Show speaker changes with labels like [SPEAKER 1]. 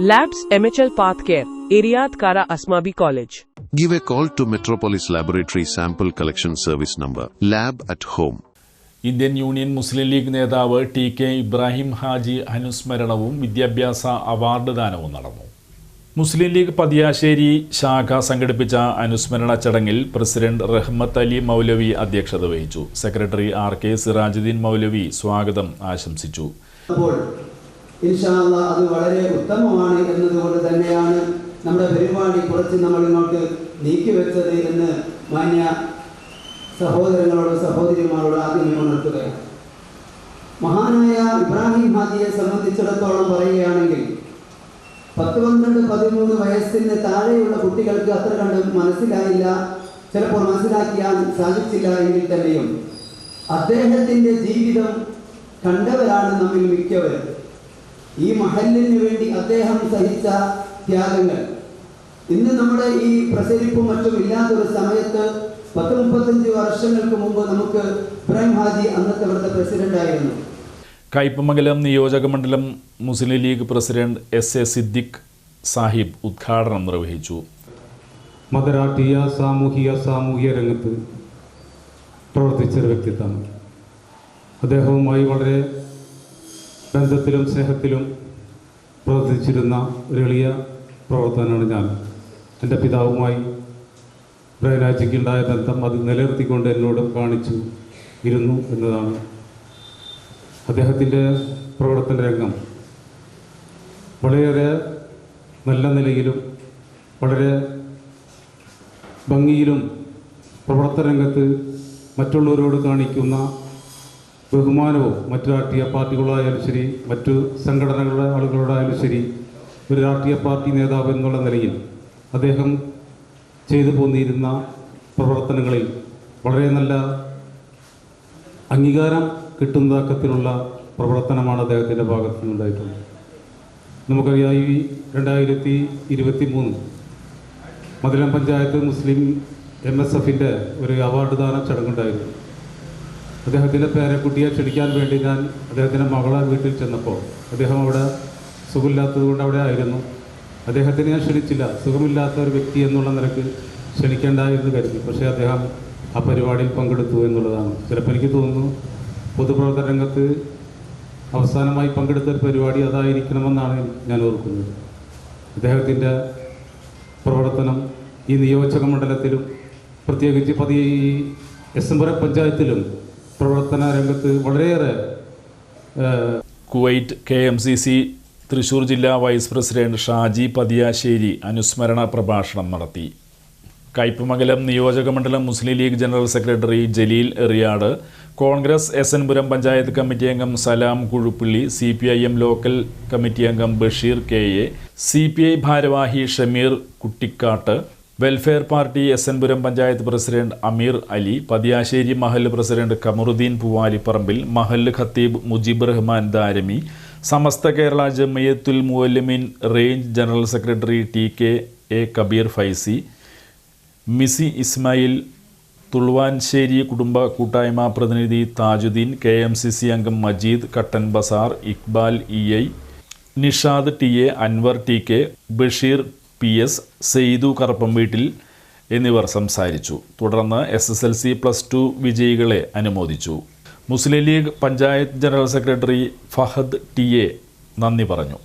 [SPEAKER 1] Labs MHL Pathcare, Iriad Kara Asmabi College.
[SPEAKER 2] Give a call to Metropolis Laboratory Sample Collection Service number Lab at Home.
[SPEAKER 3] Indian Union Muslim League നേതാവ് T K Ibrahim Haji അനുസ്മരണവും വിദ്യാഭ്യാസ award ദാനവും നടന്നു മുസ്ലിം league Pathiyassery ശാഖ സംഘടിപ്പിച്ച അനുസ്മരണ ചടങ്ങിൽ president റഹ്മത്ത് അലി മൗലവി അധ്യക്ഷത വഹിച്ചു secretary R K Sirajuddeen Moulavi സ്വാഗതം ആശംസിച്ചു
[SPEAKER 4] ഇൻഷാല്ല അത് വളരെ ഉത്തമമാണ് എന്നതുകൊണ്ട് തന്നെയാണ് നമ്മുടെ പരിപാടി കുറച്ച് നമ്മൾ ഇങ്ങോട്ട് നീക്കിവെച്ചത് എന്ന് മാന്യ സഹോദരങ്ങളോട് സഹോദരിമാരോട് ആദ്യമേ ഉണർത്തുകയാണ്. മഹാനായ ഇബ്രാഹിം ഹാദിയെ സംബന്ധിച്ചിടത്തോളം പറയുകയാണെങ്കിൽ പത്ത് പന്ത്രണ്ട് പതിമൂന്ന് വയസ്സിന് താഴെയുള്ള കുട്ടികൾക്ക് അത്ര കണ്ട് മനസ്സിലായില്ല ചിലപ്പോൾ മനസ്സിലാക്കിയാൽ സാധിച്ചില്ല എങ്കിൽ തന്നെയും അദ്ദേഹത്തിന്റെ ജീവിതം കണ്ടവരാണ് നമ്മിൽ മിക്കവരും. ഈ മഹലിന് വേണ്ടി അദ്ദേഹം സഹിച്ച ത്യാഗങ്ങൾ. ഇന്ന് നമ്മുടെ ഈ പ്രസരിപ്പും മറ്റും ഇല്ലാത്തൊരു സമയത്ത് പത്ത് മുപ്പത്തഞ്ച് വർഷങ്ങൾക്ക് മുമ്പ് നമുക്ക് ബ്രഹ്മാജി ഹാജി അന്നത്തെ അവിടുത്തെ പ്രസിഡന്റ് ആയിരുന്നു.
[SPEAKER 3] കയ്പമംഗലം നിയോജക മണ്ഡലം Muslim League president S A Siddique Sahib ഉദ്ഘാടനം നിർവഹിച്ചു.
[SPEAKER 5] മതരാഷ്ട്രീയ സാമൂഹിക സാമൂഹിക രംഗത്ത് പ്രവർത്തിച്ചൊരു വ്യക്തിത്വമാണ്. അദ്ദേഹവുമായി വളരെ ബന്ധത്തിലും സ്നേഹത്തിലും പ്രവർത്തിച്ചിരുന്ന ഒരു എളിയ പ്രവർത്തനമാണ് ഞാൻ. എന്റെ പിതാവുമായി പ്രേരാജിക്കുണ്ടായ ബന്ധം അത് നിലനിർത്തിക്കൊണ്ട് എന്നോട് കാണിച്ചു ഇരുന്നു എന്നതാണ്. അദ്ദേഹത്തിന്റെ പ്രവർത്തന രംഗം വളരെയേറെ നല്ല നിലയിലും വളരെ ഭംഗിയിലും പ്രവർത്തന രംഗത്ത് മറ്റുള്ളവരോട് കാണിക്കുന്ന ബഹുമാനവും മറ്റു രാഷ്ട്രീയ പാർട്ടികളായാലും ശരി മറ്റു സംഘടനകളുടെ ആളുകളോടായാലും ശരി ഒരു രാഷ്ട്രീയ പാർട്ടി നേതാവ് എന്നുള്ള നിലയിൽ അദ്ദേഹം ചെയ്തു പോന്നിരുന്ന പ്രവർത്തനങ്ങളിൽ വളരെ നല്ല അംഗീകാരം കിട്ടുന്ന തക്കത്തിലുള്ള പ്രവർത്തനമാണ് അദ്ദേഹത്തിന്റെ ഭാഗത്തു നിന്നുണ്ടായിട്ടുള്ളത്. നമുക്കറിയാം ഈ രണ്ടായിരത്തി ഇരുപത്തി മൂന്ന് മധുരം പഞ്ചായത്ത് മുസ്ലിം എം എസ് എഫിന്റെ ഒരു അവാർഡ് ദാന ചടങ്ങുണ്ടായിരുന്നു. അദ്ദേഹത്തിന്റെ പേരക്കുട്ടിയെ ക്ഷണിക്കാൻ വേണ്ടി ഞാൻ അദ്ദേഹത്തിന്റെ മകളെ വീട്ടിൽ ചെന്നപ്പോൾ അദ്ദേഹം അവിടെ സുഖമില്ലാത്തത് കൊണ്ട് അവിടെ ആയിരുന്നു. അദ്ദേഹത്തിന് ഞാൻ ക്ഷണിച്ചില്ല. സുഖമില്ലാത്ത ഒരു വ്യക്തി എന്നുള്ള നിലയ്ക്ക് ക്ഷണിക്കേണ്ട എന്ന് കരുതി. പക്ഷേ അദ്ദേഹം ആ പരിപാടിയിൽ പങ്കെടുത്തു എന്നുള്ളതാണ്. ചിലപ്പോൾ എനിക്ക് തോന്നുന്നു പൊതുപ്രവർത്തന രംഗത്ത് അവസാനമായി പങ്കെടുത്ത ഒരു പരിപാടി അതായിരിക്കണമെന്നാണ് ഞാൻ ഓർക്കുന്നത്. അദ്ദേഹത്തിന്റെ പ്രവർത്തനം ഈ നിയോജക മണ്ഡലത്തിലും പ്രത്യേകിച്ച് പതി എസ് എം പഞ്ചായത്തിലും പ്രവർത്തന രംഗത്ത് വളരെയേറെ
[SPEAKER 3] Kuwait K M C C Thrissur ജില്ലാ വൈസ് പ്രസിഡന്റ് ഷാജി പതിയാശ്ശേരി അനുസ്മരണ പ്രഭാഷണം നടത്തി. കയ്പമംഗലം നിയോജക മണ്ഡലം Muslim League general secretary Jaleel Eriyad Congress S N Puram panchayat committee അംഗം Salam Kuzhuppully C P I M local committee അംഗം Basheer K A C P I ഭാരവാഹി Shameer Kuttikkattu welfare party S എൻപുരം panchayat president Ameer Ali Pathiyassery മഹൽ president Kamaruddin Poovalipparambil മഹൽ ഖത്തീബ് Mujeeb Rahman Darimi Samastha Kerala Jamiyyathul Muallimeen range general secretary T K A Kabeer Faizy മിസി Ismail Thuluvanssery കുടുംബ കൂട്ടായ്മ പ്രതിനിധി Thajuddeen K M C C അംഗം Majeed Kattan Bazar Iqbal E I Nishad T A Anwar T K Basheer P S Seythu Karuppam വീട്ടിൽ എന്നിവർ സംസാരിച്ചു. തുടർന്ന് S S L C plus two വിജയികളെ അനുമോദിച്ചു. Muslim League panchayat general secretary Fahad T A നന്ദി പറഞ്ഞു.